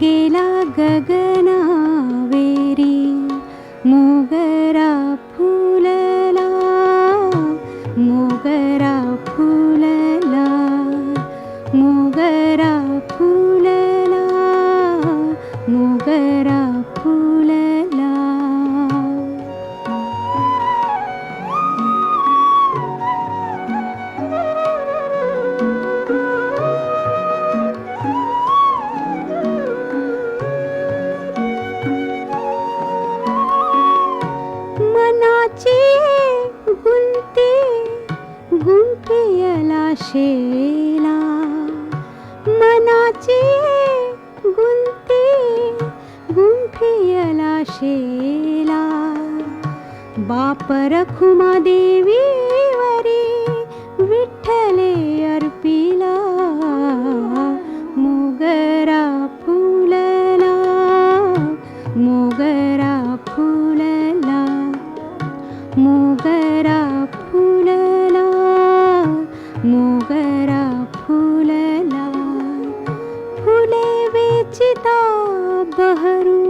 गेला गगना वेरी मोगरा फुलला मोगरा फुलला मोगरा फुलला मोगरा फुलला गुंफियला शेला मनाची गुंती गुंफियला शेला बापर खुमा देवीवरी विठ्ठले अर्पिला मोगरा फुलला मोगरा फुलला मोगरा पिता बहरु।